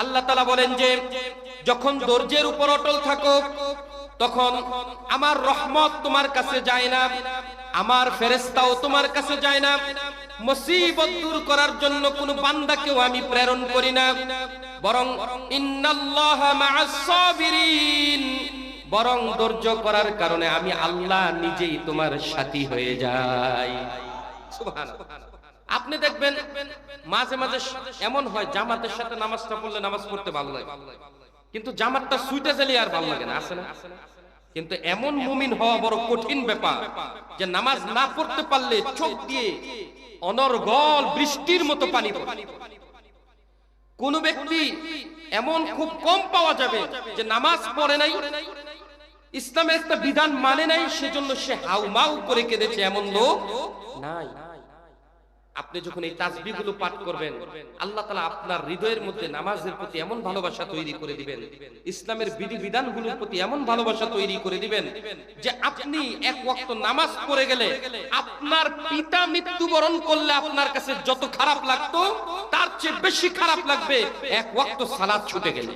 আল্লাহ তালা বলেন যে, যখন দর্জের উপর অটল থাকো, তখন আমার রহমত তোমার কাছে যায় না, আমার ফেরেস্তাও তোমার কাছে যায় না, মুসিবত দূর করার জন্য কোন বান্দাকেও আমি প্রেরণ করি না, বরং বরং ধৈর্য করার কারণে আমি আল্লাহ নিজেই তোমার সাথী হয়ে যাই। আপনি দেখবেন মাঝে মাঝে এমন হয়, জামাতের সাথে নামাজটা পড়লে নামাজ পড়তে ভালো লাগে। কিন্তু জামাতটা সুইটে গেলে আর ভালো লাগে না আসে না? কিন্তু এমন মুমিন হওয়া বড় কঠিন ব্যাপার যে নামাজ না পড়তে পারলে চোখ দিয়ে অনর্গল বৃষ্টির মতো পানি পড়ে। কোন ব্যক্তি এমন খুব কম পাওয়া যাবে যে নামাজ পড়ে নাই, ইসলামের একটা বিধান মানে নাই, সেজন্য সে হাউ মাউ করে কেঁদেছে এমন লোক নাই। আপনি যখন এই তাসবিগুলো পাঠ করবেন, আল্লাহ তালা আপনার হৃদয়ের মধ্যে নামাজের প্রতি এমন ভালোবাসা তৈরি করে দিবেন, ইসলামের বিধি বিধানগুলোর প্রতি এমন ভালোবাসা তৈরি করে দিবেন যে আপনি এক ওয়াক্ত নামাজ পড়ে গেলে আপনার পিতা মৃত্যুবরণ করলে আপনার কাছে যত খারাপ লাগতো, তার চেয়ে বেশি খারাপ লাগবে এক ওয়াক্ত সালাদ ছুটে গেলে।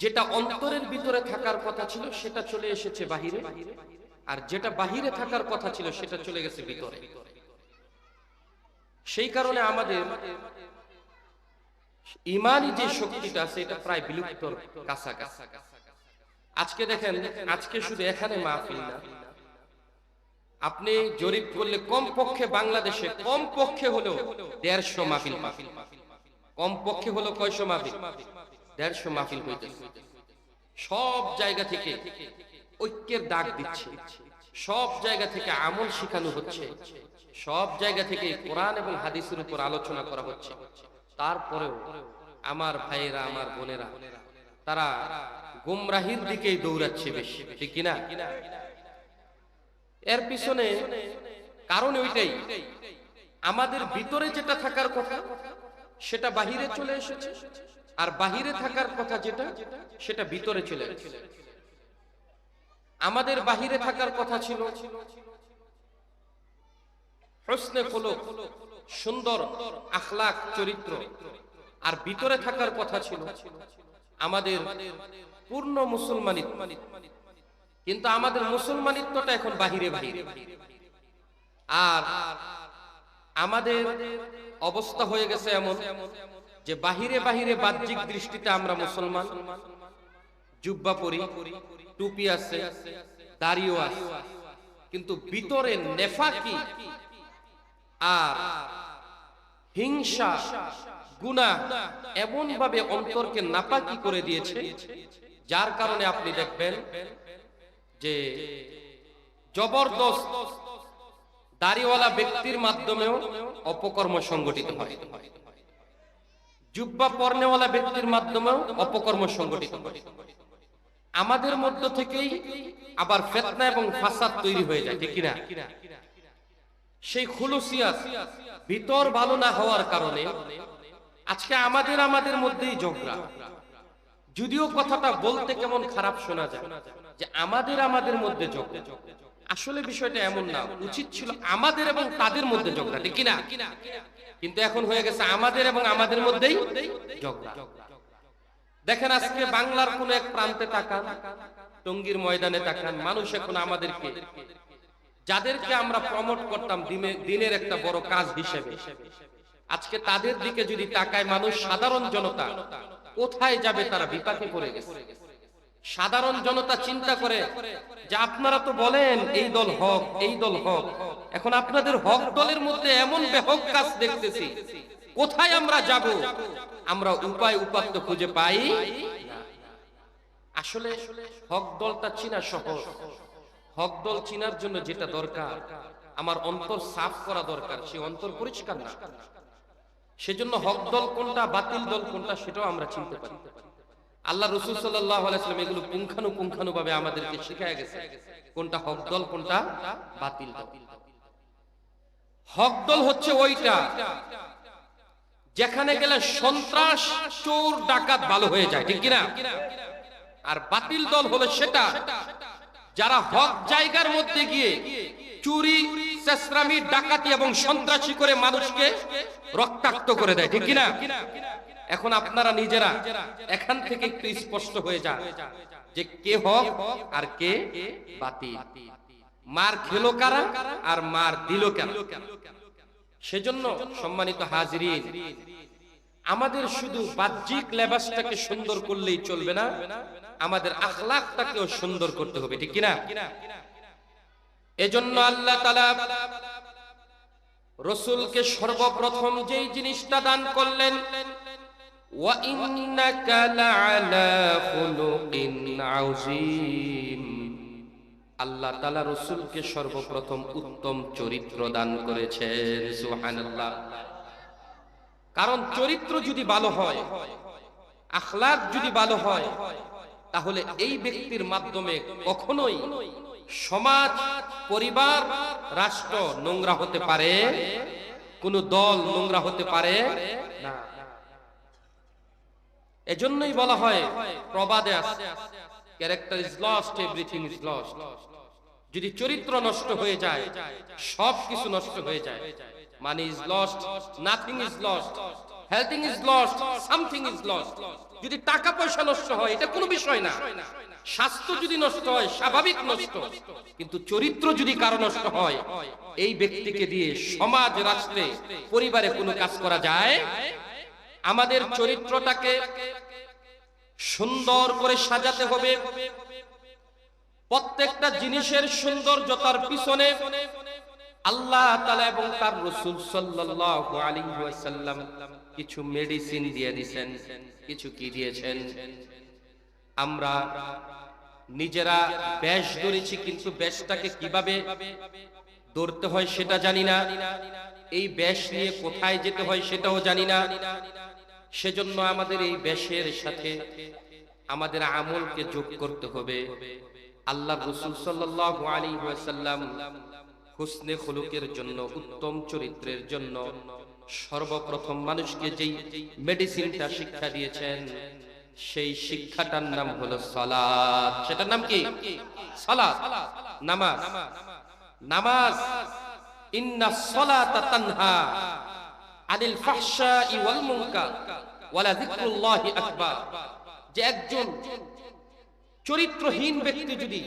যেটা অন্তরের ভিতরে থাকার কথা ছিল, সেটা চলে এসেছে বাহিরে। আর যেটা বাহিরে থাকার কথা ছিল, সেটা চলে গেছে ভিতরে। সেই কারণে আমাদের ইমানই যে শক্তিটা আছে এটা প্রায় বিলুপ্তর কাছাকাছি। আজকে দেখেন, আজকে শুধু এখানে মাহফিল না। আপনি জরিপ করলে কম পক্ষে বাংলাদেশে কম পক্ষে হলো দেড়শো মাহফিল মাহফিল। কম পক্ষে হলো কয়শো মাহফিল? দেড়শো মাহফিল সব জায়গা থেকে ঐক্যের ডাক দিচ্ছে। সব জায়গা থেকে আমল শিখানো হচ্ছে। সব জায়গা থেকে কোরআন এবং হাদিসের উপর আলোচনা করা হচ্ছে। তারপরেও আমার ভাইয়েরা, আমার বোনেরা, তারা গুমরাহির দিকেই দৌড়াচ্ছে বেশি, ঠিক কিনা? এর পিছনে কারণ ওইটাই, আমাদের ভিতরে যেটা থাকার কথা, সেটা বাহিরে চলে এসেছে, আর বাহিরে থাকার কথা যেটা, সেটা ভিতরে চলে এসেছে আমাদের বাহিরে থাকার কথা ছিল প্রশ্নে ফলক সুন্দর আখলাক চরিত্র। আর ভিতরে থাকার কথা ছিল আমাদের পূর্ণ মুসলমানিত্ব। কিন্তু আমাদের মুসলমানিত্বটা এখন বাহিরে বাহিরে। আর আমাদের অবস্থা হয়ে গেছে এমন যে বাহিরে বাহিরে বাহ্যিক দৃষ্টিতে আমরা মুসলমান। জুব্বা পরি, টুপি আছে, দাড়িও আছে। কিন্তু ভিতরে নেফাকি আর হিংসা গুণা এমন ভাবে অন্তরকে নাপাকি করে দিয়েছে, যার কারণে আপনি দেখবেন যে জবরদস্ত দাড়িওয়ালা ব্যক্তির মাধ্যমেও অপকর্ম সংগঠিত হয়। জুব্বা পর্নেওয়ালা ব্যক্তির মাধ্যমেও অপকর্ম সংগঠিত হয়। আমাদের মধ্য থেকেই আবার ফেতনা এবং ফাসাদ তৈরি হয়ে যায়, ঠিক কিনা? সেই খুলুসিয়াত ভিতর ভালো না হওয়ার কারণে আজকে আমাদের আমাদের মধ্যেই ঝগড়া। যদিও কথাটা বলতে কেমন খারাপ শোনা যায়, যে আমাদের আমাদের মধ্যে ঝগড়া। আসলে বিষয়টা এমন না, উচিত ছিল আমাদের এবং তাদের মধ্যে ঝগড়া, ঠিক কিনা? কিন্তু এখন হয়ে গেছে আমাদের এবং আমাদের মধ্যেই ঝগড়া। দেখেন আজকে বাংলার কোন এক প্রান্তে তাকান, টঙ্গীর ময়দানে তাকান, মানুষ এখন আমাদেরকে যাদেরকে আমরা প্রমোট করতাম দিনের একটা বড় কাজ হিসেবে। আজকে তাদের দিকে যদি তাকায় মানুষ, সাধারণ জনতা, কোথায় যাবে তারা বিপাকে পড়ে গেছে। সাধারণ জনতা চিন্তা করে যে আপনারা তো বলেন, এই দল হক, এই দল হক। এখন আপনাদের হক দলের মধ্যে এমন বেহক কাজ দেখতেছি। কোথায় আমরা যাব? আমরা উপায় উপাত্ত খুঁজে পাই আসলে হক দলটা চিনা সহজ হক দল চিনার জন্য যেটা দরকার, আমার অন্তর সাফ করা দরকার, সে অন্তর পরিষ্কার না। সেজন্য হক দল কোনটা, বাতিল দল কোনটা, সেটাও আমরা চিনতে পারি। আল্লাহ রসুল সাল্লাম এগুলো পুঙ্খানু পুঙ্খানু ভাবে আমাদেরকে শিখায় গেছে, কোনটা হক দল, কোনটা বাতিল দল। হক দল হচ্ছে ওইটা যেখানে গেলে সন্ত্রাস, চোর, ডাকাত ভালো হয়ে যায়, ঠিক কিনা? আর বাতিল দল হলো সেটা যারা হক জায়গার মধ্যে গিয়ে চুরি চেসরামি ডাকাতি এবং সন্ত্রাসী করে মানুষকে রক্তাক্ত করে দেয়, ঠিক কিনা? এখন আপনারা নিজেরা এখান থেকে একটু স্পষ্ট হয়ে যান যে কে হক আর কে বাতিল। মার খেলো কারা আর মার দিল কেন? সেজন্য সম্মানিত হাজিরিন আমাদের শুধু বাহ্যিক লেবাসটাকে সুন্দর করলেই চলবে না, আমাদের আখলাখটাকেও সুন্দর করতে হবে, ঠিক কিনা? এজন্য আল্লাহ তালা রসুলকে সর্বপ্রথম যেই জিনিসটা দান করলেন আল্লাহ তালা রসুলকে সর্বপ্রথম উত্তম চরিত্র দান করেছেন সুহান আল্লাহ কারণ চরিত্র যদি ভালো হয়, আখলাক যদি ভালো হয়, তাহলে এই ব্যক্তির মাধ্যমে কখনোই সমাজ, পরিবার, রাষ্ট্র নোংরা হতে পারে, কোন দল নোংরা হতে পারে এজন্যই বলা হয়, প্রবাদে character is lost everything is lost যদি চরিত্র নষ্ট হয়ে যায় সব কিছু নষ্ট হয়ে যায়। Money is lost nothing is lost health is lost something is lost যদি টাকা পয়সা নষ্ট হয়, এটা কোনো বিষয় না। স্বাস্থ্য যদি নষ্ট হয়, স্বাভাবিক নষ্ট। কিন্তু চরিত্র যদি কারও নষ্ট হয়, এই ব্যক্তিকে দিয়ে সমাজ, রাষ্ট্রে, পরিবারে কোনো কাজ করা যায়? আমাদের চরিত্রটাকে সুন্দর করে সাজাতে হবে। প্রত্যেকটা জিনিসের সৌন্দর্যতার পিছনে আল্লাহ তাআলা এবং তার রাসূল ওয়াসাল্লাম কিছু মেডিসিন দিয়ে দিয়েছেন, কিছু কি দিয়েছেন? আমরা নিজেরা ব্যাস ধরেছি, কিন্তু ব্যাসটাকে কীভাবে ধরতে হয় সেটা জানি না। এই ব্যাস নিয়ে কোথায় যেতে হয় সেটাও জানি না। সেজন্য আমাদের এই ব্যাসের সাথে আমাদের আমলকে যোগ করতে হবে। আল্লাহ রসুল সাল্লাল্লাহু আলাইহি ওয়াসাল্লাম হুসনে খুলুকের জন্য, উত্তম চরিত্রের জন্য সর্বপ্রথম মানুষকে যেই মেডিসিনটা শিক্ষা দিয়েছেন, সেই শিক্ষাটার নাম হলো সালাত। সেটার নাম কি? সালাত। নামাজ। নামাজ। ইন্না সালাতা তানহা আনিল ফাহশাই ওয়াল মুনকার ওয়ালা যিকরুল্লাহি আকবার। যে একজন চরিত্রহীন ব্যক্তি যদি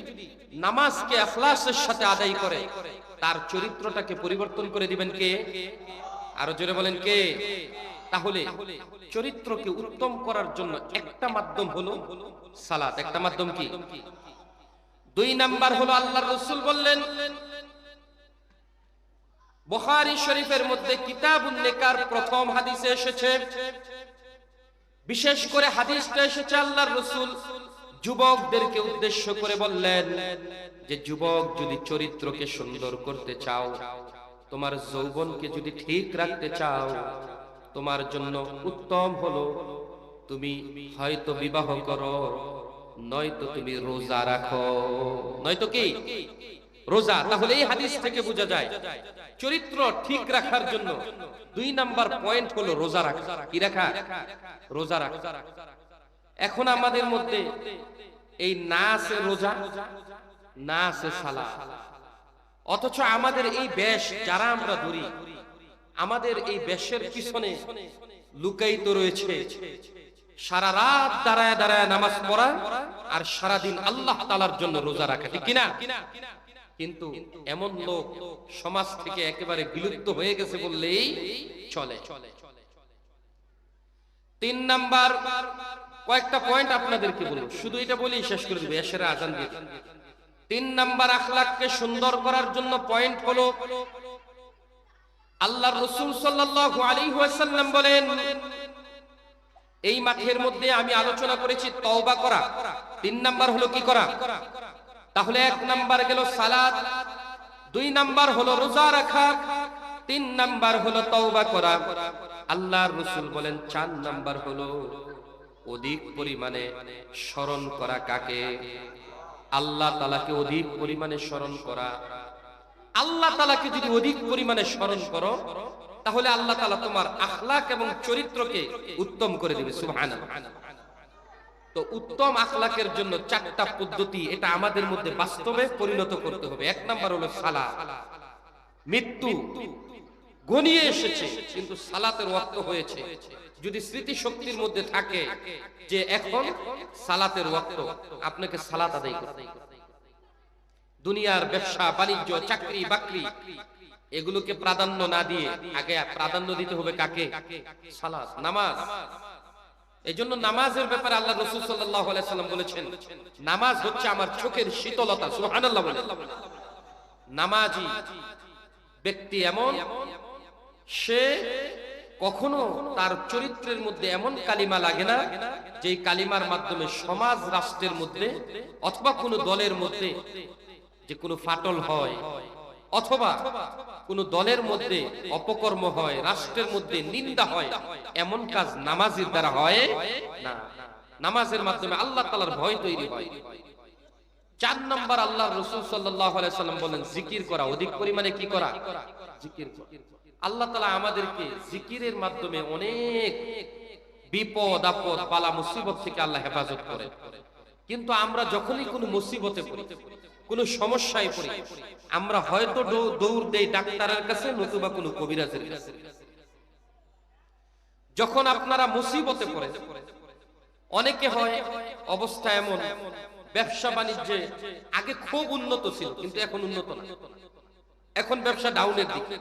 নামাজকে এখলাসের সাথে আদায় করে তার চরিত্রটাকে পরিবর্তন করে দিবেন কে? আরও জোরে বলেন কে? তাহলে চরিত্রকে উত্তম করার জন্য একটা মাধ্যম হলো সালাত। একটা মাধ্যম কি? দুই নাম্বার হলো আল্লাহর রাসূল বললেন, বুখারী শরীফের মধ্যে কিতাবুন নিকার প্রথম হাদিসে এসেছে, বিশেষ করে হাদিসটা এসেছে আল্লাহর রাসূল যুবকদেরকে উদ্দেশ্য করে বললেন যে, যুবক, যদি চরিত্রকে সুন্দর করতে চাও, তোমার যৌবনকে যদি ঠিক রাখতে চাও, তোমার জন্য উত্তম হলো, তুমি হয়তো বিবাহ করো, নয়তো তুমি রোজা রাখো। নয়তো কি? রোজা। তাহলে এই হাদিস থেকে বোঝা যায়, চরিত্র ঠিক রাখার জন্য দুই নাম্বার পয়েন্ট হলো রোজা রাখা। কি রাখা? রোজা রাখা। এখন আমাদের মধ্যে এই না আছে রোজা, না আছে সালা অথচ আমাদের এই বেশ যারা আমরা ধরি, আমাদের এই বেশের পিছনে লুকায়িত রয়েছে। সারা রাত দাঁড়ায় দাঁড়ায় নামাজ পড়া আর সারাদিন আল্লাহ তালার জন্য রোজা রাখা, ঠিক কিনা? কিন্তু এমন লোক সমাজ থেকে একেবারে বিলুপ্ত হয়ে গেছে বললেই চলে। তিন নাম্বার কয়েকটা পয়েন্ট আপনাদেরকে বলব। শুধু এটা বলেই শেষ করে দিবে এসের আজান দিয়ে। তিন নাম্বার আখলাককে সুন্দর করার জন্য পয়েন্ট হলো আল্লাহ রসুল সাল্লাল্লাহু আলাইহি ওয়াসাল্লাম বলেন, এই মাঠের মধ্যে আমি আলোচনা করেছি তওবা করা। তিন নাম্বার হলো কি করা? তাহলে এক নাম্বার গেল সালাত, দুই নাম্বার হলো রোজা রাখা, তিন নাম্বার হলো তওবা করা। আল্লাহর রসুল বলেন, চার নাম্বার হলো অধিক পরিমাণে স্মরণ করা কাকে? আল্লাহ তালাকে অধিক পরিমাণে স্মরণ করা। আল্লাহ তালাকে যদি অধিক পরিমাণে স্মরণ করো, তাহলে আল্লাহ তালা তোমার আখলাক এবং চরিত্রকে উত্তম করে দিবে তো উত্তম আখলাকের জন্য চারটা পদ্ধতি এটা আমাদের মধ্যে বাস্তবে পরিণত করতে হবে। এক নাম্বার হলো সালা মৃত্যু ঘনিয়ে এসেছে, কিন্তু সালাতের ওয়াক্ত হয়েছে। যদি স্মৃতি শক্তির মধ্যে থাকে যে এখন সালাতের ওয়াক্ত, আপনাকে সালাত আদায় করতে দুনিয়ার ব্যবসা, বাণিজ্য, চাকরি, বাকরি, এগুলোকে প্রাধান্য না দিয়ে আগে প্রাধান্য দিতে হবে কাকে? সালাত, নামাজ। এই জন্য নামাজের ব্যাপারে আল্লাহ রসুল সাল্লাম বলেছেন, নামাজ হচ্ছে আমার চোখের শীতলতা বলে। নামাজি ব্যক্তি এমন, সে কখনো তার চরিত্রের মধ্যে এমন কালিমা লাগে না যে কালিমার মাধ্যমে সমাজ রাষ্ট্রের মধ্যে অথবা কোনো দলের মধ্যে যে কোনো ফাটল হয়, অথবা কোন দলের মধ্যে অপকর্ম হয়, রাষ্ট্রের মধ্যে নিন্দা হয়, এমন কাজ নামাজের দ্বারা হয় না। নামাজের মাধ্যমে আল্লাহ তালার ভয় তৈরি হয়। চার নম্বর আল্লাহ রসুল সাল্লাম বলেন, জিকির করা অধিক পরিমাণে কি করা? জিকির করা। আল্লাহ তালা আমাদেরকে জিকিরের মাধ্যমে অনেক বিপদ, আপদ, বালা, মুসিবত থেকে আল্লাহ হেফাজত করে। কিন্তু আমরা যখনই কোনো মুসিবতে পড়ি, কোনো সমস্যায় পড়ি, আমরা হয়তো দৌড় দেই ডাক্তারের কাছে, নতুবা কোনো কবিরাজের কাছে। যখন আপনারা মুসিবতে পড়ে অনেকে হয় অবস্থা এমন, ব্যবসা বাণিজ্যে আগে খুব উন্নত ছিল, কিন্তু এখন উন্নত না। এখন ব্যবসা ডাউনের দিকে।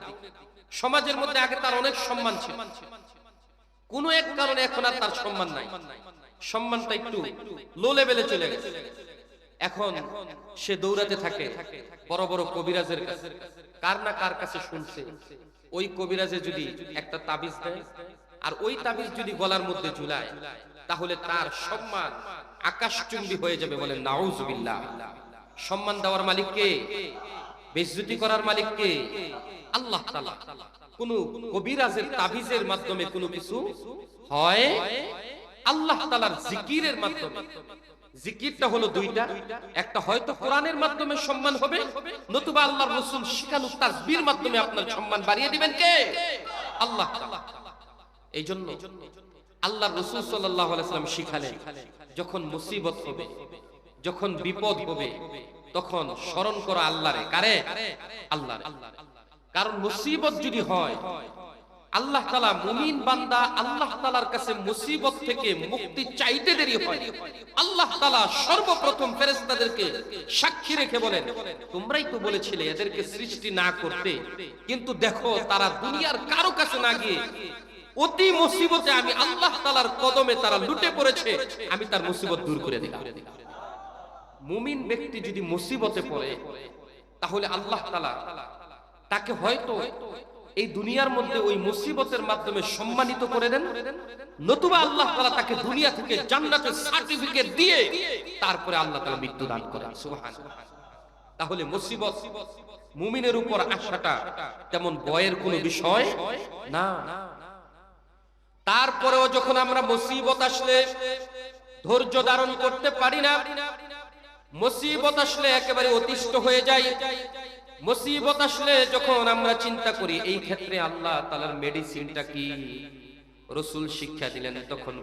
সমাজের মধ্যে আগে তার অনেক সম্মান ছিল। কোন এক কারণে এখন আর তার সম্মান নাই। সম্মানটা একটু লো লেভেলে চলে গেছে। এখন সে দৌড়াতে থাকে বড় বড় কবিরাজের কাছে। কার না কার কাছে শুনছে? ওই কবিরাজে যদি একটা তাবিজ দেয় আর ওই তাবিজ যদি গলার মধ্যে ঝুলায়, তাহলে তার সম্মান আকাশচুম্বী হয়ে যাবে বলে নাউজুবিল্লাহ। সম্মান দেওয়ার মালিক কে বেজ্জতি করার মালিক কে আল্লাহ তাআলা কোন কবিরাজের তাবিজের মাধ্যমে কোনো কিছু হয়? আল্লাহ তাআলার জিকিরের মাধ্যমে। জিকিরটা হলো দুইটা। একটা হয়তো কোরআনের মাধ্যমে সম্মান হবে, নতুবা আল্লাহর রাসূল শিখানু তাসবির মাধ্যমে আপনার সম্মান বাড়িয়ে দিবেন কে? আল্লাহ তাআলা। এই জন্য আল্লাহ রসুল সাল্লাহ আলাইসাল্লাম শিখালেন, যখন মুসিবত হবে, যখন বিপদ হবে তখন স্মরণ করো আল্লাহরে। কারে? আল্লাহ কারণ মুসিবত যদি হয়, আল্লাহ তালা মুমিন বান্দা আল্লাহ তালার কাছে মুসিবত থেকে মুক্তি চাইতে দেরি হয়। আল্লাহ তালা সর্বপ্রথম ফেরেস্তাদেরকে সাক্ষী রেখে বলেন, তোমরাই তো বলেছিলে এদেরকে সৃষ্টি না করতে। কিন্তু দেখো, তারা দুনিয়ার কারও কাছে না গিয়ে অতি মুসিবতে আমি আল্লাহ তালার কদমে তারা লুটে পড়েছে। আমি তার মুসিবত দূর করে দিলাম। মুমিন ব্যক্তি যদি মুসিবতে পড়ে, তাহলে আল্লাহ তালা তাকে হয়তো এই দুনিয়ার মধ্যে ওই মুসিবতের মাধ্যমে সম্মানিত করে দেন। নতুবা আল্লাহ তালা তাকে দুনিয়া থেকে জান্নাতের সার্টিফিকেট দিয়ে তারপরে আল্লাহ তালা মৃত্যু দান করেন তাহলে মুসিবত মুমিনের উপর আসাটা তেমন ভয়ের কোনো বিষয় না। তারপরেও যখন আমরা মুসিবত আসলে ধৈর্য ধারণ করতে পারি না মুসিবত আসলে একেবারে অতিষ্ঠ হয়ে যাই মুসিবত আসলে যখন আমরা চিন্তা করি, এই ক্ষেত্রে আল্লাহ তালার মেডিসিনটা কি? রসুল শিক্ষা দিলেন তখন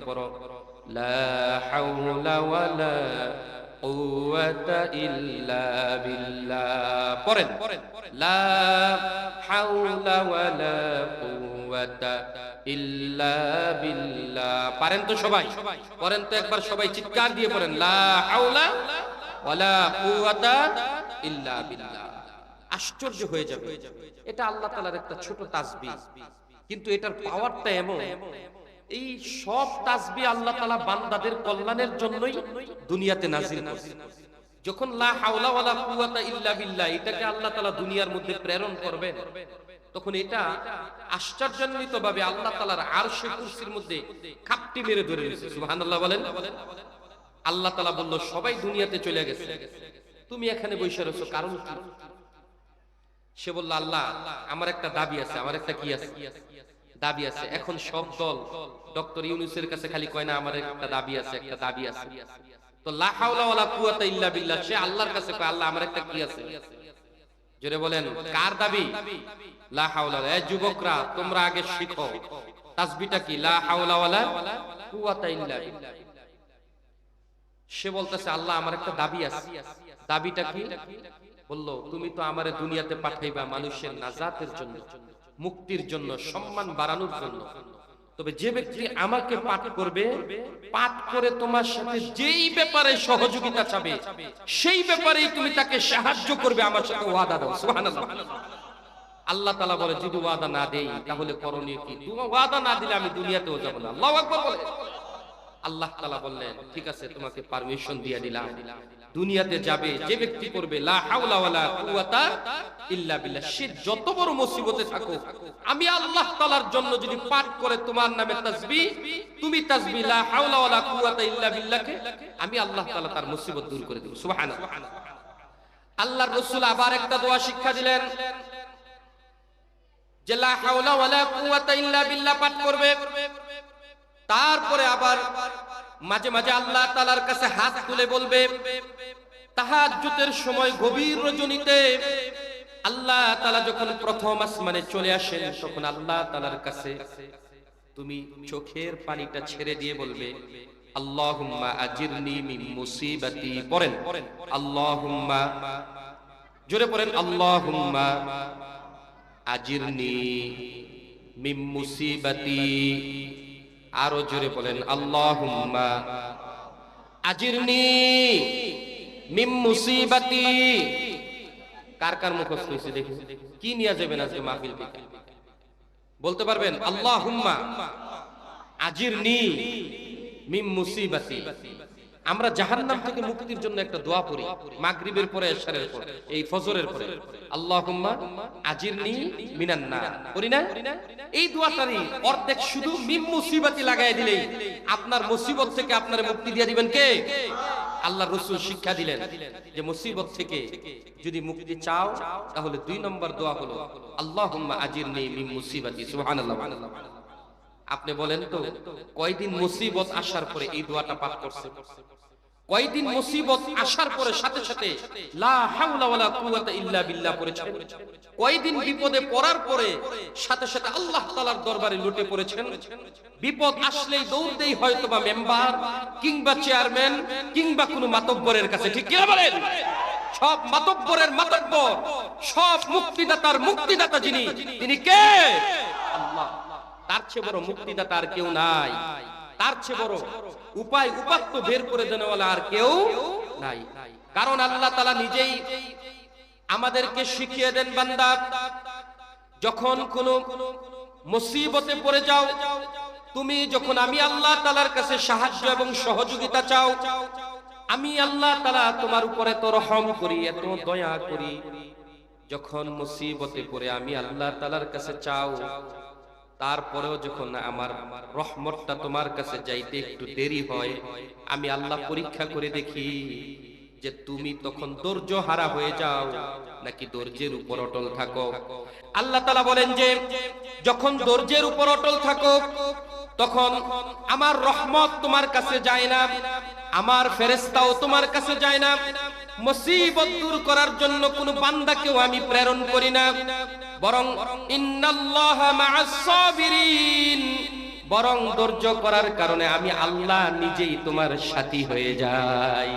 বিল্লাহ। পারেন তো সবাই? পড়েন তো একবার সবাই, চিৎকার দিয়ে পড়েন, লা আশ্চর্য হয়ে যাবে। এটা আল্লাহ তাআলার একটা ছোট তাসবিহ কিন্তু এটার পাওয়ারটা এমন। এই সব তাসবিহ আল্লাহ তাআলা বান্দাদের কল্যাণের জন্যই দুনিয়াতে করেছেন যখন লা এটাকে আল্লাহ তাআলা দুনিয়ার মধ্যে প্রেরণ করবেন, তখন এটা আশ্চর্যান্বিত ভাবে আল্লাহ কুরসির মধ্যে খাপটি মেরে ধরে সুবহানাল্লাহ বলেন। আল্লাহ তালা বলল, সবাই দুনিয়াতে চলে গেছে। তুমি এখানে বসে রয়েছো, কারণ সে বলল, আল্লাহ, আমার একটা দাবি আছে, আমার একটা কি আছে? দাবি আছে, এখন সব দল ডক্টর ইউনুসের কাছে খালি কয়, না, আমার একটা দাবি আছে, একটা দাবি আছে। তো লা হাওলা ওয়ালা কুওয়াতা ইল্লা বিল্লাহ, সে আল্লাহর কাছে কয়, আল্লাহ, আমার একটা কি আছে? জোরে বলেন, কার দাবি? লা হাওলা এ যুবকরা, তোমরা আগে শিখো। তাসবিটা কি? লা হাওলা ওয়ালা কুওয়াতা ইল্লা বিল্লাহ। সে বলতেছে, আল্লাহ, আমার একটা দাবি আছে। দাবিটা কি? বলল, তুমি তো আমারে দুনিয়াতে পাঠাইবা মানুষের নাজাতের জন্য, মুক্তির জন্য, সম্মান বাড়ানোর জন্য। তবে যে ব্যক্তি আমাকে পাঠ করবে, পাঠ করে তোমার সাথে যেই ব্যাপারে সহযোগিতা চাবে, সেই ব্যাপারেই তুমি তাকে সাহায্য করবে আমার সাথে ওয়াদা দাও, সুবহানাল্লাহ। আল্লাহ তালা বলে, যদি ওয়াদা না দেই, তাহলে করণীয় কি? তুমি ওয়াদা না দিলে আমি দুনিয়াতেও যাব না। আল্লাহু আকবার বলে। আল্লাহ তালা বললেন, ঠিক আছে, তোমাকে পারমিশন দিয়ে দিলাম। দুনিয়াতে যাবে, যে ব্যক্তি করবে সে যত বড় মুসিবতে থাকো আমি আল্লাহ তাআলার জন্য যদি পাঠ করে তোমার নামে তাসবিহ তুমি তাসবিহ আমি আল্লাহ তাআলা তার মুসিবত দূর করে দেব। সুবহানাল্লাহ। আল্লাহর রাসূল আবার একটা দোয়া শিক্ষা দিলেন, যে লা হাওলা ওয়ালা কুওয়াতা ইল্লা বিল্লাহ পাঠ করবে। তারপরে আবার মাঝে মাঝে আল্লাহ তালার কাছে হাত তুলে বলবে, তাহাজ্জুদের সময় গভীর রজনীতে আল্লাহ তালা যখন প্রথম আসমানে চলে আসেন, তখন আল্লাহ তালার কাছে তুমি চোখের পানিটা ছেড়ে দিয়ে বলবে, আল্লাহুম্মা আজিরনি মিন মুসিবাতি। পড়েন, আল্লাহুম্মা জোরে পড়েন, আল্লাহুম্মা আজিরনি মিন মুসিবাতি। আরও জোরে বলেন, আল্লাহুম্মা আজিরনি মিম মুসিবাতি। কার কার মুখস্থ হয়েছে দেখি। কি নিয়ে যাবেন আজকে মাহফিল থেকে? বলতে পারবেন, আল্লাহুম্মা আজিরনি মিম মুসিবাতি। আমরা জাহান্নাম থেকে মুক্তির জন্য একটা দোয়া পড়ি, মাগরিবের পরে, এশারের পরে, এই ফজরের পরে। আল্লাহুম্মা আজিরনি মিনান নার। পড়ি না? এই দোয়াটারই অর্ধেক শুধু মিম মুসিবাতি লাগাই দিলেই আপনার মুসিবত থেকে আপনার মুক্তি দিয়ে দিবেন কে? আল্লাহ রসুল শিক্ষা দিলেন যে মুসিবত থেকে যদি মুক্তি চাও, তাহলে দুই নম্বর দোয়া হলো, আল্লাহুম্মা আজিরনি মিন মুসিবাতি, সুবহানাল্লাহ। আপনি বলেন তো, কয়দিন মুসিবত আসার পরে এই দোয়াটা পাঠ করছে? কয়দিন মুসিবত আসার পরে সাথে সাথে লা হাওলা ওয়ালা কুওয়াতা ইল্লা বিল্লাহ পড়েছেন? কয়দিন বিপদে পড়ার পরে সাথে সাথে আল্লাহ তাআলার দরবারে লুটে পড়েছেন? বিপদ আসলেই দৌড়তেই হয়তো বা মেম্বার কিংবা চেয়ারম্যান কিংবা কোনো মাতব্বরের কাছে। ঠিক কি বলেন? সব মাতব্বরের মাতব্বর, সব মুক্তিদাতার মুক্তিদাতা যিনি, তিনি কে? আল্লাহ। তার চেয়ে বড় মুক্তিদাতা আর কেউ নাই। তার চেয়ে বড় উপায় উপাত্ত বের করে দেনেওয়ালা আর কেউ নাই। কারণ আল্লাহ তালা নিজেই আমাদেরকে শিখিয়ে দেন বান্দা যখন কোন মুসিবতে পড়ে যাও তুমি যখন আমি আল্লাহ তালার কাছে সাহায্য এবং সহযোগিতা চাও আমি আল্লাহ তালা তোমার উপরে তো রহম করি এত দয়া করি। যখন মুসিবতে পড়ে আমি আল্লাহ তালার কাছে চাও। তারপরেও যখন আমার রহমতটা তোমার কাছে যাইতে একটু দেরি হয়, আমি আল্লাহ পরীক্ষা করে দেখি যে তুমি তখন ধৈর্য হারা হয়ে যাও, নাকি ধৈর্যের উপর অটল থাকো। আল্লাহ তালা বলেন যে, যখন ধৈর্যের উপর অটল থাকো, তখন আমার রহমত তোমার কাছে যায় না, আমার ফেরেস্তাও তোমার কাছে যায় না। মুসিবত দূর করার জন্য কোন বান্দাকেও আমি প্রেরণ করি না। বরং বরং ধৈর্য করার কারণে আমি আল্লাহ নিজেই তোমার সাথী হয়ে যাই।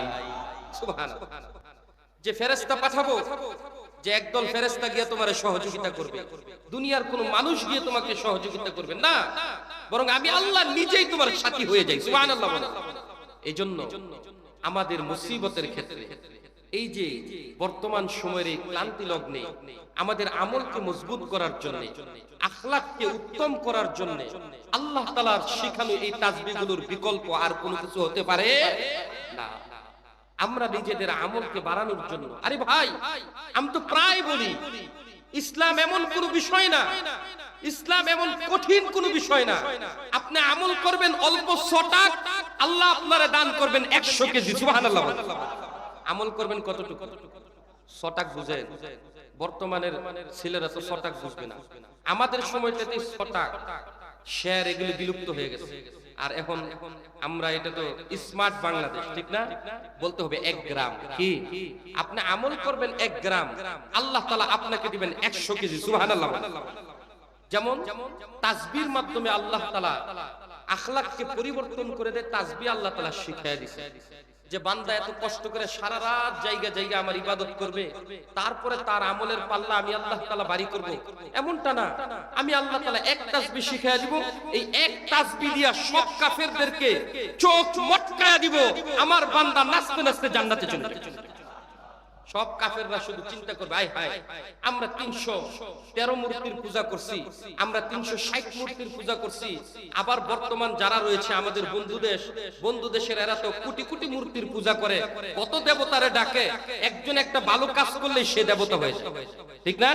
যে ফেরেশতা পাঠাবো, যে একদল ফেরেশতা গিয়ে তোমার সহযোগিতা করবে, দুনিয়ার কোন মানুষ গিয়ে তোমাকে সহযোগিতা করবে না। বরং আমি আল্লাহ নিজেই তোমার সাথী হয়ে যাই, সুবহানাল্লাহ এই জন্য আমাদের মুসিবতের ক্ষেত্রে এই যে বর্তমান সময়ের এই ক্লান্তি লগ্নে আমাদের আমলকে মজবুত করার জন্য, আখলাককে উত্তম করার জন্য আল্লাহ তালার শিখানো এই তাজবিগুলোর বিকল্প আর কোনো কিছু হতে পারে না। আমরা নিজেদের আমলকে বাড়ানোর জন্য, আরে ভাই, আমি তো প্রায় বলি, ইসলাম এমন কোন বিষয় না, ইসলাম এমন কঠিন কোন বিষয় না। আপনি আমল করবেন অল্প শটাক আল্লাহ আপনারা দান করবেন একশো কেজি, সুবহানাল্লাহ আমল করবেন কতটুকু? শটাক বুঝেন। বর্তমানের ছেলেরা তো শটাক বুঝবে না। আমাদের সময়টাতে শটাক শেয়ার এগুলো বিলুপ্ত হয়ে গেছে। আর এখন আমরা এটা তো স্মার্ট বাংলাদেশ, ঠিক না? বলতে হবে এক গ্রাম। কি? আপনি আমল করবেন এক গ্রাম। আল্লাহ তালা আপনাকে দিবেন একশো কেজি, সুবহানাল্লাহ যেমন তাসবির মাধ্যমে আল্লাহ তালা আখলাককে পরিবর্তন করে দেয় তাসবি আল্লাহ তালা শিখাই দিছে। যে বান্দা এত কষ্ট করে সারা রাত জায়গা জায়গা আমার ইবাদত করবে, তারপরে তার আমলের পাল্লা আমি আল্লাহ তালা বাড়ি করব। এমনটা না। আমি আল্লাহ তালা এক তাসবিহ শিখাই দিব, এই এক তাসবিহ দিয়া সব কাফেরদেরকে চোখ মটকায়া দিব, আমার বান্দা নাচতে নাচতে জান্নাতে চলে সব কাফেররা শুধু চিন্তা করবে, আয় হায়, আমরা তিনশো তেরো মূর্তির পূজা করছি, আমরা তিনশো ষাট মূর্তির পূজা করছি, আবার বর্তমান যারা রয়েছে আমাদের বন্ধু দেশ, বন্ধু দেশের এরা তো কোটি কোটি মূর্তির পূজা করে, কত দেবতারে ডাকে, একজন একটা ভালো কাজ করলে সে দেবতা হয়ে যায়। ঠিক না?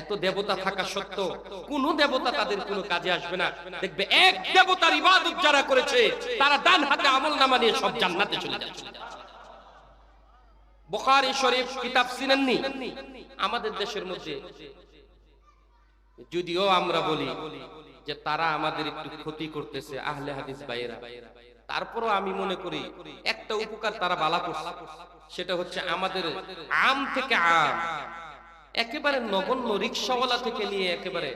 এত দেবতা থাকা সত্ত্বেও কোন দেবতা তাদের কোনো কাজে আসবে না। দেখবে এক দেবতার ইবাদত যারা করেছে, তারা ডান হাতে আমল নামা নিয়ে সব জান্নাতে চলে যাচ্ছে। বুখারী শরীফ কিতাব চিনেননি? আমাদের দেশের মধ্যে। যদিও আমরা বলি যে তারা আমাদের একটু ক্ষতি করতেছে, আহলে হাদিস ভাইয়েরা তারপরও আমি মনে করি, একটা উপকার তারা বালা করছে। সেটা হচ্ছে আমাদের আম থেকে আম। একেবারে নগণ্য রিক্সাওয়ালা থেকে নিয়ে একেবারে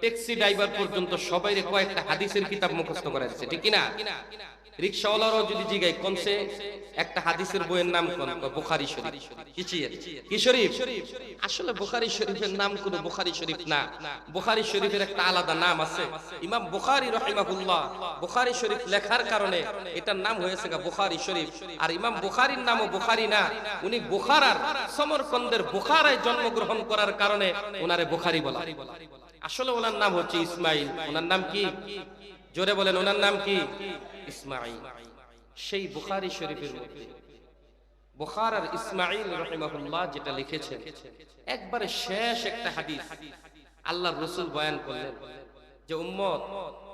ট্যাক্সি ড্রাইভার পর্যন্ত সবাই কয়েকটা হাদিসের কিতাব মুখস্থ করা দিচ্ছে ঠিক কিনা? রিক্সাওয়ালারও যদি জিগাই কোনসে একটা হাদিসের বইয়ের নাম কোন? বুখারী শরীফ। কি শরীফ? আসলে বুখারী শরীফের নাম কোনো বুখারী শরীফ না। বুখারী শরীফের একটা আলাদা নাম আছে। ইমাম বুখারী রাহিমাহুল্লাহ, বুখারী শরীফ লেখার কারণে এটার নাম হয়েছে বুখারী শরীফ। আর ইমাম বুখারীর নামও বুখারী না। উনি বুখারার সমরকন্দের বুখারায় জন্মগ্রহণ করার কারণে ওনারে বুখারী বলা আসলে ওনার নাম হচ্ছে ইসমাইল। ওনার নাম কি? জোরে বলেন, ওনার নাম কি? ইসমাইল সেই বুখারি শরীফের মধ্যে। বুখার আর ইসমাইল রহিমাহুল্লাহ যেটা লিখেছেন, একবারে শেষ একটা হাদিস আল্লাহর রসুল বয়ান করলেন যে, উম্মত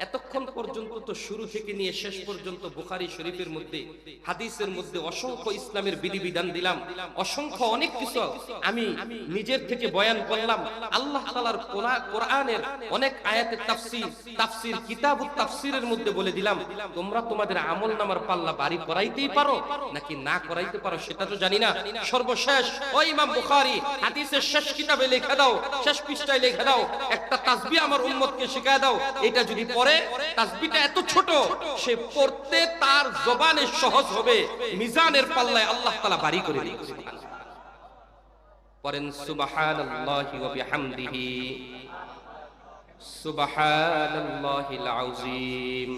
এতক্ষণ পর্যন্ত তো শুরু থেকে নিয়ে শেষ পর্যন্ত বুখারী শরীফের মধ্যে, হাদিসের মধ্যে অসংখ্য ইসলামের বিধিবিধান দিলাম, অসংখ্য অনেক কিছু আমি নিজের থেকে বয়ান করলাম। আল্লাহ তাআলার কোরআনের অনেক আয়াতের তাফসীর তাফসীর কিতাবুত তাফসীরের মধ্যে বলে দিলাম, তোমরা তোমাদের আমল নামার পাল্লা বাড়ি করাইতেই পারো নাকি না করাইতে পারো সেটা তো জানি না। সর্বশেষ ওই ইমাম বুখারী, হাদিসের শেষ কিতাবে লেখা দাও, শেষ পৃষ্ঠায় লেখা দাও, একটা তাসবিহ আমার উম্মতকে শিখায় দাও, এটা যদি পড়ে, তাসবিহটা এত ছোট, সে পড়তে তার জবানে সহজ হবে। মিজানের পাল্লায় আল্লাহ তাআলা বাড়ি করে দিবে পড়েন, সুবহানাল্লাহি ওয়া বিহামদিহি। সুবহানাল্লাহিল আযীম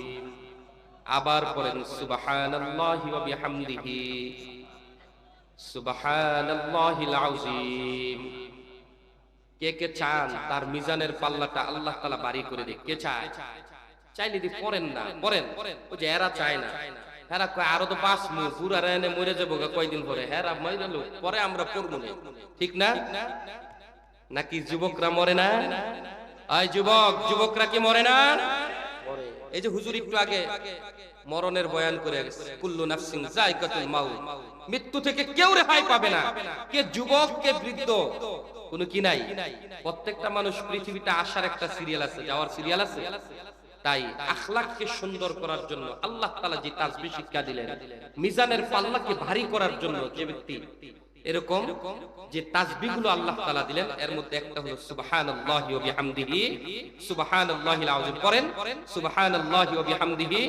আবার পড়েন, সুবহানাল্লাহি ওয়া বিহামদিহি। সুবহানাল্লাহিল আযীম কে কে চান তার মিজানের পাল্লাটা আল্লাহ তাআলা বাড়ি করে দিক। কে চায়? চাইলে দি পড়েন না, পড়েন। ওই যে এরা চায় না। হেরা কয়, আরও তো পাঁচ মু পুরা রেনে মরে যাব কয়দিন পরে? হেরা মরে লোক পরে আমরা পড়ব ঠিক না? নাকি যুবকরা মরে না? আয় যুবক, যুবকরা কি মরে না? এই যে হুজুর একটু আগে মরণের বয়ান করে কুল্লু নাফসিন যায়কাতুল মাউত। মৃত্যু থেকে কেউ রেহাই পাবে না। কে যুবক, কে বৃদ্ধ, কোনো কি নাই। প্রত্যেকটা মানুষ পৃথিবীতে আসার একটা সিরিয়াল আছে, যাওয়ার সিরিয়াল আছে? তাই আখলাককে সুন্দর করার জন্য আল্লাহ তাআলা যে তাসবিহ শিক্ষা দিলেন, মিজানের পাল্লাকে ভারী করার জন্য যে ব্যক্তি এরকম যে তাসবিহগুলো আল্লাহ তাআলা দিলেন, এর মধ্যে একটা হলো সুবহানাল্লাহি ওয়া বিহামদিহি, সুবহানাল্লাহিল আযীম করেন সুবহানাল্লাহি ওয়া বিহামদিহি,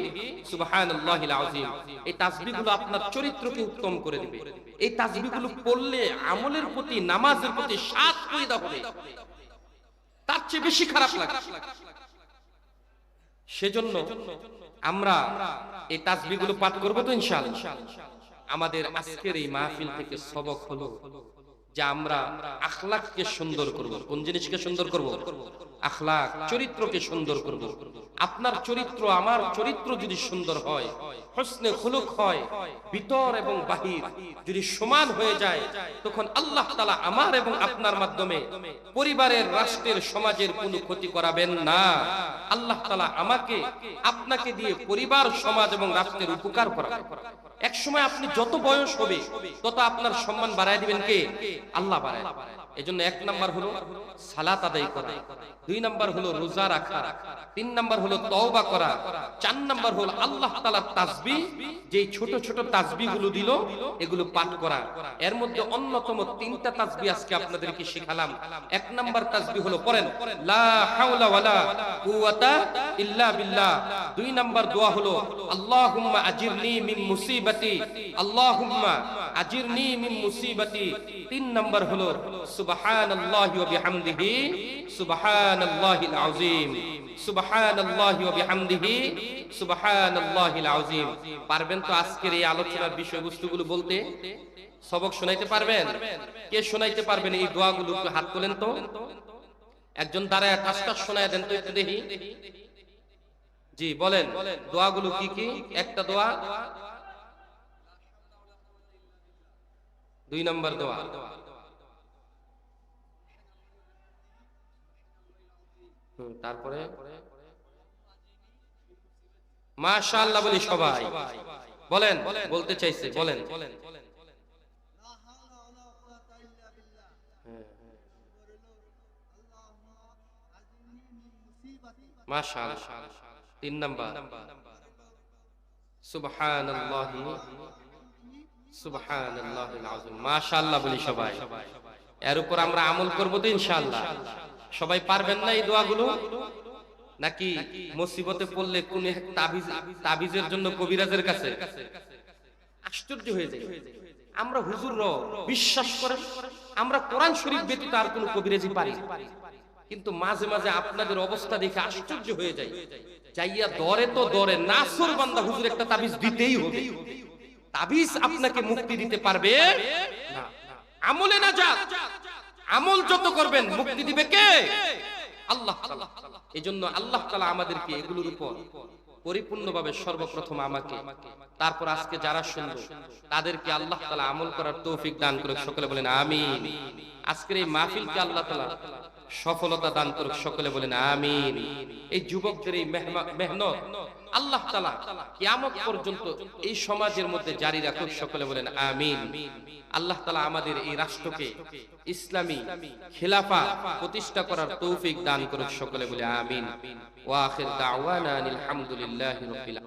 সুবহানাল্লাহিল আযীম। এই তাসবিহগুলো আপনার চরিত্রকে উত্তম করে দিবে। এই তাসবিহগুলো পড়লে আমলের প্রতি, নামাজের প্রতি সাত পয়দা হবে। তার চেয়ে বেশি খারাপ লাগে। সেজন্য আমরা এই তাসবিহগুলো পাঠ করব তো ইনশাআল্লাহ। আমাদের আজকের এই মাহফিল থেকে সবক হলো যে আমরা আখলাককে সুন্দর করব। কোন জিনিসকে সুন্দর করব? আখলাক, চরিত্রকে সুন্দর করব। আপনার চরিত্র, আমার চরিত্র যদি সুন্দর হয়, হসনে খুলুক হয়, ভিতর এবং বাহির যদি সমান হয়ে যায়, তখন আল্লাহ তালা আমার এবং আপনার মাধ্যমে পরিবারের, রাষ্ট্রের, সমাজের কোনো ক্ষতি করাবেন না। আল্লাহ তালা আমাকে, আপনাকে দিয়ে পরিবার, সমাজ এবং রাষ্ট্রের উপকার করাবেন। এক সময় আপনি যত বয়স হবে তত আপনার সম্মান বাড়ায় দিবেন কে? আল্লাহ বাড়ায় এজন্য এক নাম্বার হলো সালাত আদায় করা, দুই নাম্বার হলো রোজা রাখা, তিন নাম্বার হলো তওবা করা, চার নাম্বার হলো আল্লাহ তাআলার তাসবিহ যে ছোট ছোট তাসবিগুলো দিল, এগুলো পাঠ করা। এর মধ্যে অন্যতম তিনটা তাসবি আজকে আপনাদেরকে শেখালাম। এক নাম্বার তাসবি হলো পড়েন, লা হাওলা ওয়ালা কুওয়াতা ইল্লা বিল্লাহ। দুই নাম্বার দোয়া হলো, আল্লাহুম্মা আজিরনি মিন মুসিবাতি, আল্লাহুম্মা আজিরনি মিন মুসিবাতি। তিন হলো, সুবহানাল্লাহি ওয়া বিহামদিহি, সুবহানাল্লাহিল আযীম। সুবহানাল্লাহি ওয়া বিহামদিহি, সুবহানাল্লাহিল আযীম। পারবেন তো আজকের এই আলোচনার বিষয়বস্তুগুলো বলতে? সবক শোনাইতে পারবেন? কে শোনাইতে পারবেন এই দোয়াগুলো একটু হাত তোলেন তো। একজন দাঁড়ায় ঠাস শোনায় দেন তো একটু দেখি। জি, বলেন। দোয়াগুলো কি কি? একটা দোয়া দুই নম্বর দোয়া। তারপরে? মাশাআল্লাহ বলি সবাই। বলেন, বলতে চাইছে, বলেন। মাশাআল্লাহ। তিন নাম্বার। সুবহানাল্লাহি এর উপর আমরা আমল তো সবাই পারবেন না এই দোয়াগুলো? নাকি মুসিবতে পড়লে কোন তাবিজ তাবিজের জন্য কবিরাজের কাছে? আশ্চর্য হয়ে যায় আমরা হুজুর বিশ্বাস করে আমরা কোরআন শরীফ ব্যতীত আর কোন কবিরাজি পারি কিন্তু মাঝে মাঝে আপনাদের অবস্থা দেখে আশ্চর্য হয়ে যায় যাইয়া দরে তো দরে নাসর বান্দা হুজুর একটা তাবিজ দিতেই হবে। তাবিজ আপনাকে মুক্তি দিতে পারবে? না আমলে না যা আমল যত করবেন মুক্তি দিবে কে? আল্লাহ এই জন্য আল্লাহ তালা আমাদেরকে এগুলোর উপর পরিপূর্ণভাবে সর্বপ্রথম আমাকে তারপর আজকে যারা শুনলো তাদেরকে আল্লাহ তালা আমল করার তৌফিক দান করে সকলে বলেন আমিন। আজকের এই মাহফিলকে আল্লাহ তালা সফলতা দান করুক। সকলে বলেন আমিন। এই যুবকদের এই মেহনত আল্লাহ তালা কিয়ামত পর্যন্ত এই সমাজের মধ্যে জারি রাখুক, সকলে বলেন আমিন। আল্লাহ তালা আমাদের এই রাষ্ট্রকে ইসলামী খেলাফা প্রতিষ্ঠা করার তৌফিক দান করুক, সকলে বলে আমিন। ওয়াখির দাওয়ানা আনিল হামদুলিল্লাহি রাব্বিল